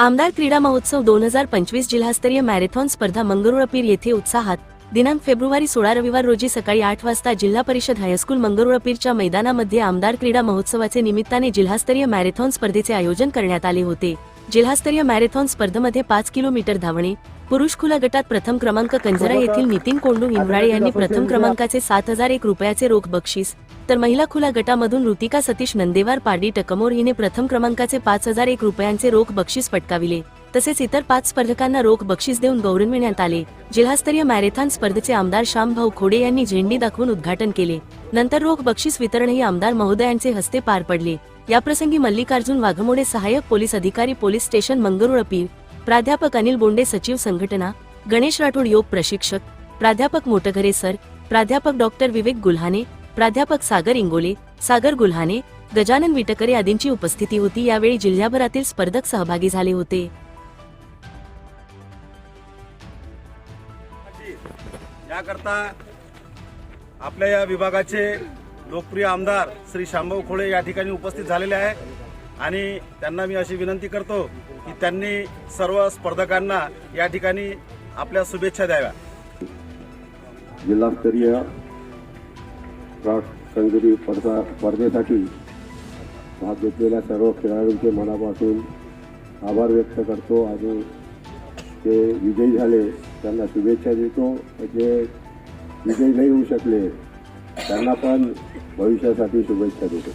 आमदार क्रीडा महोत्सव दोन हजार पंचवीस जिल्हास्तरीय मॅरेथॉन स्पर्धा मंगरुळपीर येथे उत्साहात. दिनांक फेब्रुवारी सोळा रविवार रोजी सकाळी आठ वाजता जिल्हा परिषद हायस्कूल मंगरुळपीरच्या मैदानामध्ये आमदार क्रीडा महोत्सवाचे निमित्ताने जिल्हास्तरीय मॅरेथॉन स्पर्धेचे आयोजन करण्यात आले होते. जिल्हास्तरीय मॅरेथॉन स्पर्धेमध्ये पाच किलोमीटर धावणे पुरुष खुला गटात प्रथम क्रमांक कंजरा येथील नितीन कोंडू इंद्राळे यांनी प्रथम क्रमांकाचे सात हजार एक रुपयाचे रोख बक्षीस. तर महिला खुला गटामधून ऋतिका सतीश नंदेवार पारडी टकमोर हिने प्रथम क्रमांकाचे पाच हजार एक रुपयांचे रोख बक्षीस पटकाविले. तसेच इतर पाच स्पर्धकांना रोख बक्षीस देऊन गौरविण्यात आले. जिल्हास्तरीय मॅरेथॉन स्पर्धेचे आमदार श्यामभाऊ खोडे यांनी झेंडी दाखवून उद्घाटन केले. नंतर रोख बक्षीस वितरणही आमदार महोदयांचे हस्ते पार पडले. याप्रसंगी मल्लिकार्जुन वाघमोडे सहाय्यक पोलीस अधिकारी पोलीस स्टेशन मंगरुळपीर प्राध्यापक अनिल बोंडे सचिव संघटना गणेश राठोड योग प्रशिक्षक प्राध्यापक मोटघरे सर प्राध्यापक डॉक्टर विवेक गुल्हाने प्राध्यापक सागर इंगोले सागर गुल्हाने गजानन विटकरे आदींची उपस्थिती होती. यावेळी जिल्ह्याभरातील स्पर्धक सहभागी झाले होते. याकरता आपल्या या विभागाचे लोकप्रिय आमदार श्री शांभाऊ खोळे या ठिकाणी उपस्थित झालेले आहे आणि त्यांना मी अशी विनंती करतो की त्यांनी सर्व स्पर्धकांना या ठिकाणी आपल्या शुभेच्छा द्याव्या. जिल्हास्तरीय क्रॉस स्पर्धा स्पर्धेसाठी भाग घेतलेल्या सर्व खेळाडूंचे मनापासून आभार व्यक्त करतो आणि ते विजयी झाले त्यांना शुभेच्छा देतो. जे विजयी नाही होऊ शकले त्यांना पण भविष्यासाठी शुभेच्छा देतो.